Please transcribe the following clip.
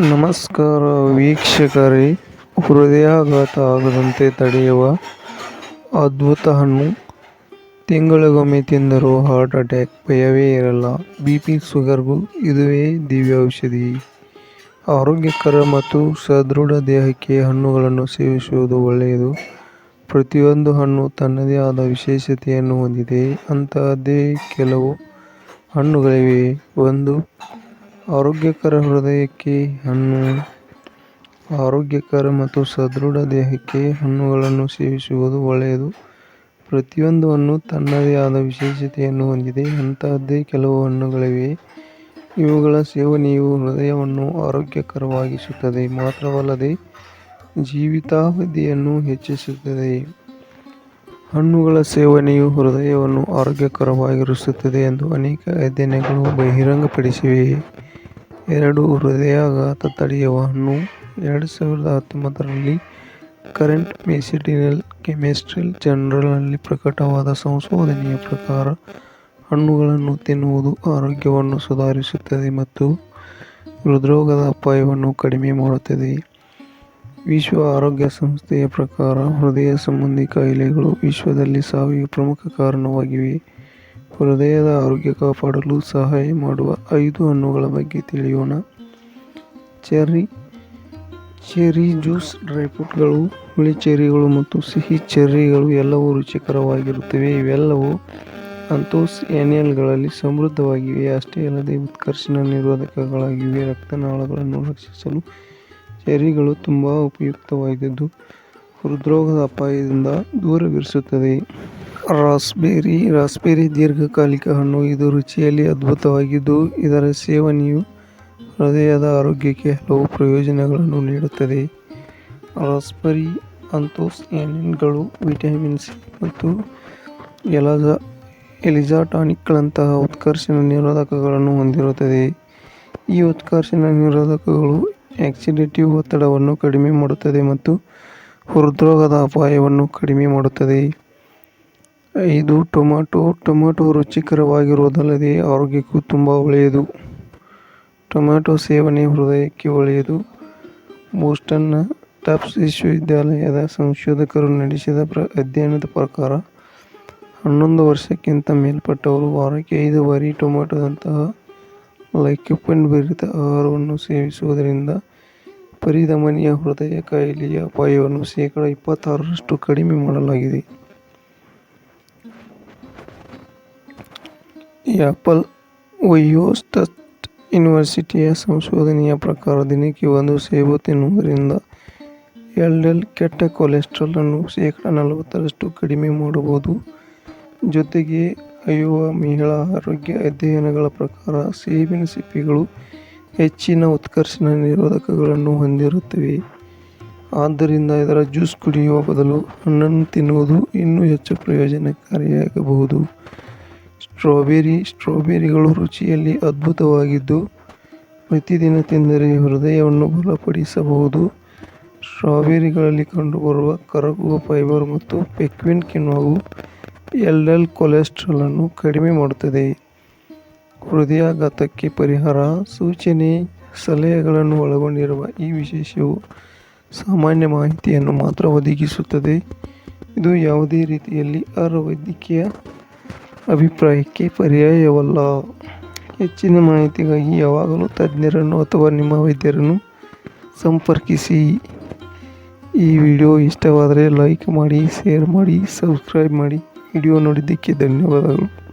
ನಮಸ್ಕಾರ ವೀಕ್ಷಕರೇ, ಹೃದಯಾಘಾತ ಆಗದಂತೆ ತಡೆಯುವ ಅದ್ಭುತ ಹಣ್ಣು. ತಿಂಗಳಿಗೊಮ್ಮೆ ತಿಂದರೂ ಹಾರ್ಟ್ ಅಟ್ಯಾಕ್ ಭಯವೇ ಇರಲ್ಲ. ಬಿ ಪಿ ಶುಗರ್ಗೂ ಇದುವೇ ದಿವ್ಯ ಔಷಧಿ ಆರೋಗ್ಯಕರ ಮತ್ತು ಸದೃಢ ದೇಹಕ್ಕೆ ಹಣ್ಣುಗಳನ್ನು ಸೇವಿಸುವುದು ಒಳ್ಳೆಯದು. ಪ್ರತಿಯೊಂದು ಹಣ್ಣು ತನ್ನದೇ ಆದ ವಿಶೇಷತೆಯನ್ನು ಹೊಂದಿದೆ. ಅಂತಹದ್ದೇ ಕೆಲವು ಹಣ್ಣುಗಳಿವೆ. ಒಂದು ಆರೋಗ್ಯಕರ ಹೃದಯಕ್ಕೆ ಹಣ್ಣು, ಆರೋಗ್ಯಕರ ಮತ್ತು ಸದೃಢ ದೇಹಕ್ಕೆ ಹಣ್ಣುಗಳನ್ನು ಸೇವಿಸುವುದು ಒಳ್ಳೆಯದು. ಪ್ರತಿಯೊಂದು ಹಣ್ಣು ತನ್ನದೇ ಆದ ವಿಶೇಷತೆಯನ್ನು ಹೊಂದಿದೆ. ಅಂತಹದ್ದೇ ಕೆಲವು ಹಣ್ಣುಗಳಿವೆ. ಇವುಗಳ ಸೇವನೆಯು ಹೃದಯವನ್ನು ಆರೋಗ್ಯಕರವಾಗಿಸುತ್ತದೆ. ಮಾತ್ರವಲ್ಲದೆ ಜೀವಿತಾವಧಿಯನ್ನು ಹೆಚ್ಚಿಸುತ್ತದೆ. ಹಣ್ಣುಗಳ ಸೇವನೆಯು ಹೃದಯವನ್ನು ಆರೋಗ್ಯಕರವಾಗಿರಿಸುತ್ತದೆ ಎಂದು ಅನೇಕ ಅಧ್ಯಯನಗಳು ಬಹಿರಂಗಪಡಿಸಿವೆ. ಎರಡು ಹೃದಯಾಘಾತ ತಡೆಯುವ ಹಣ್ಣು ಎರಡು ಸಾವಿರದ ಹತ್ತೊಂಬತ್ತರಲ್ಲಿ ಕರೆಂಟ್ ಮೆಸಿಟಿನಲ್ ಕೆಮಿಸ್ಟ್ರಿ ಜರ್ನಲ್ನಲ್ಲಿ ಪ್ರಕಟವಾದ ಸಂಶೋಧನೆಯ ಪ್ರಕಾರ, ಹಣ್ಣುಗಳನ್ನು ತಿನ್ನುವುದು ಆರೋಗ್ಯವನ್ನು ಸುಧಾರಿಸುತ್ತದೆ ಮತ್ತು ಹೃದ್ರೋಗದ ಅಪಾಯವನ್ನು ಕಡಿಮೆ ಮಾಡುತ್ತದೆ. ವಿಶ್ವ ಆರೋಗ್ಯ ಸಂಸ್ಥೆಯ ಪ್ರಕಾರ, ಹೃದಯ ಸಂಬಂಧಿ ಕಾಯಿಲೆಗಳು ವಿಶ್ವದಲ್ಲಿ ಸಾವಿಗೆ ಪ್ರಮುಖ ಕಾರಣವಾಗಿವೆ. ಹೃದಯದ ಆರೋಗ್ಯ ಕಾಪಾಡಲು ಸಹಾಯ ಮಾಡುವ ಐದು ಹಣ್ಣುಗಳ ಬಗ್ಗೆ ತಿಳಿಯೋಣ. ಚೆರ್ರಿ ಚೆರ್ರಿ ಜ್ಯೂಸ್, ಡ್ರೈ ಫ್ರೂಟ್ಗಳು, ಹುಳಿ ಚೆರ್ರಿಗಳು ಮತ್ತು ಸಿಹಿ ಚೆರ್ರಿಗಳು ಎಲ್ಲವೂ ರುಚಿಕರವಾಗಿರುತ್ತವೆ. ಇವೆಲ್ಲವೂ ಅಂತೋಸ್ ಎನಿಯಲ್ಗಳಲ್ಲಿ ಸಮೃದ್ಧವಾಗಿವೆ. ಅಷ್ಟೇ ಅಲ್ಲದೆ ಉತ್ಕರ್ಷಣ ನಿರೋಧಕಗಳಾಗಿವೆ. ರಕ್ತನಾಳಗಳನ್ನು ರಕ್ಷಿಸಲು ಚೆರ್ರಿಗಳು ತುಂಬ ಉಪಯುಕ್ತವಾಗಿದ್ದು ಹೃದ್ರೋಗದ ಅಪಾಯದಿಂದ ದೂರವಿರಿಸುತ್ತದೆ. ರಾಸ್ಬೆರಿ ರಾಸ್ಬೆರಿ ದೀರ್ಘಕಾಲಿಕ ಹಣ್ಣು. ಇದು ರುಚಿಯಲ್ಲಿ ಅದ್ಭುತವಾಗಿದ್ದು, ಇದರ ಸೇವನೆಯು ಹೃದಯದ ಆರೋಗ್ಯಕ್ಕೆ ಹಲವು ಪ್ರಯೋಜನಗಳನ್ನು ನೀಡುತ್ತದೆ. ರಾಸ್ಬೆರಿ ಅಂತೋಸ್ಯಾನಿನ್ಗಳು ವಿಟಮಿನ್ ಸಿ ಮತ್ತು ಎಲಾಜಾ, ಎಲಿಜಾಟಾನಿಕ್ಗಳಂತಹ ಉತ್ಕರ್ಷಣ ನಿರೋಧಕಗಳನ್ನು ಹೊಂದಿರುತ್ತದೆ. ಈ ಉತ್ಕರ್ಷಣ ನಿರೋಧಕಗಳು ಆಕ್ಸಿಡೇಟಿವ್ ಒತ್ತಡವನ್ನು ಕಡಿಮೆ ಮಾಡುತ್ತದೆ ಮತ್ತು ಹೃದ್ರೋಗದ ಅಪಾಯವನ್ನು ಕಡಿಮೆ ಮಾಡುತ್ತದೆ. ಐದು ಟೊಮ್ಯಾಟೊ ಟೊಮ್ಯಾಟೊ ರುಚಿಕರವಾಗಿರುವುದಲ್ಲದೆ ಆರೋಗ್ಯಕ್ಕೂ ತುಂಬ ಒಳ್ಳೆಯದು. ಟೊಮ್ಯಾಟೊ ಸೇವನೆ ಹೃದಯಕ್ಕೆ ಒಳ್ಳೆಯದು. ಬೋಸ್ಟನ್ನ ಟಫ್ಟ್ಸ್ ವಿಶ್ವವಿದ್ಯಾಲಯದ ಸಂಶೋಧಕರು ನಡೆಸಿದ ಪ್ರ, ಅಧ್ಯಯನದ ಪ್ರಕಾರ, ಹನ್ನೊಂದು ವರ್ಷಕ್ಕಿಂತ ಮೇಲ್ಪಟ್ಟವರು ವಾರಕ್ಕೆ ಐದು ಬಾರಿ ಟೊಮ್ಯಾಟೊದಂತಹ ಲೈಕೋಪೀನ್ ಭರಿತ ಆಹಾರವನ್ನು ಸೇವಿಸುವುದರಿಂದ ಪರಿಧಮನಿಯ ಹೃದಯ ಕಾಯಿಲೆಯ ಅಪಾಯವನ್ನು ಶೇಕಡ ಇಪ್ಪತ್ತಾರರಷ್ಟು ಕಡಿಮೆ ಮಾಡಲಾಗಿದೆ. ಆ್ಯಪಲ್ ಒಹಿಯೋ ಸ್ಟೇಟ್ ಯೂನಿವರ್ಸಿಟಿಯ ಸಂಶೋಧನೆಯ ಪ್ರಕಾರ ದಿನಕ್ಕೆ ಒಂದು ಸೇಬು ತಿನ್ನುವುದರಿಂದ ಎಲ್ಡೆಲ್ ಕೆಟ್ಟ ಕೊಲೆಸ್ಟ್ರಾಲ್ ಅನ್ನು ಶೇಕಡ ನಲವತ್ತರಷ್ಟು ಕಡಿಮೆ ಮಾಡಬಹುದು. ಜೊತೆಗೆ ಅಯ್ಯುವ ಮಹಿಳಾ ಆರೋಗ್ಯ ಅಧ್ಯಯನಗಳ ಪ್ರಕಾರ ಸೇಬಿನ ಸಿಪ್ಪೆಗಳು ಹೆಚ್ಚಿನ ಉತ್ಕರ್ಷಣ ನಿರೋಧಕಗಳನ್ನು ಹೊಂದಿರುತ್ತವೆ. ಆದ್ದರಿಂದ ಇದರ ಜ್ಯೂಸ್ ಕುಡಿಯುವ ಬದಲು ಹಣ್ಣನ್ನು ತಿನ್ನುವುದು ಇನ್ನೂ ಹೆಚ್ಚು ಪ್ರಯೋಜನಕಾರಿಯಾಗಬಹುದು. ಸ್ಟ್ರಾಬೆರಿ, ಸ್ಟ್ರಾಬೆರಿಗಳು ರುಚಿಯಲ್ಲಿ ಅದ್ಭುತವಾಗಿದ್ದು, ಪ್ರತಿದಿನ ತಿಂದರೆ ಹೃದಯವನ್ನು ಬಲಪಡಿಸಬಹುದು. ಸ್ಟ್ರಾಬೆರಿಗಳಲ್ಲಿ ಕಂಡುಬರುವ ಕರಗುವ ಫೈಬರ್ ಮತ್ತು ಪೆಕ್ವಿನ್ ಕಿಣ್ವವು ಎಲ್ ಎಲ್ ಕೊಲೆಸ್ಟ್ರಾಲನ್ನು ಕಡಿಮೆ ಮಾಡುತ್ತದೆ. ಹೃದಯಾಘಾತಕ್ಕೆ ಪರಿಹಾರ, ಸೂಚನೆ, ಸಲಹೆಗಳನ್ನು ಒಳಗೊಂಡಿರುವ ಈ ವಿಶೇಷವು ಸಾಮಾನ್ಯ ಮಾಹಿತಿಯನ್ನು ಮಾತ್ರ ಒದಗಿಸುತ್ತದೆ. ಇದು ಯಾವುದೇ ರೀತಿಯಲ್ಲಿ ಅರ್ಹ ವೈದ್ಯಕೀಯ ಅಭಿಪ್ರಾಯಕ್ಕೆ ಪರ್ಯಾಯವಲ್ಲ. ಹೆಚ್ಚಿನ ಮಾಹಿತಿಗಾಗಿ ಯಾವಾಗಲೂ ತಜ್ಞರನ್ನು ಅಥವಾ ನಿಮ್ಮ ವೈದ್ಯರನ್ನು ಸಂಪರ್ಕಿಸಿ. ಈ ವಿಡಿಯೋ ಇಷ್ಟವಾದರೆ ಲೈಕ್ ಮಾಡಿ, ಶೇರ್ ಮಾಡಿ, ಸಬ್ಸ್ಕ್ರೈಬ್ ಮಾಡಿ. ವಿಡಿಯೋ ನೋಡಿದ್ದಕ್ಕೆ ಧನ್ಯವಾದಗಳು.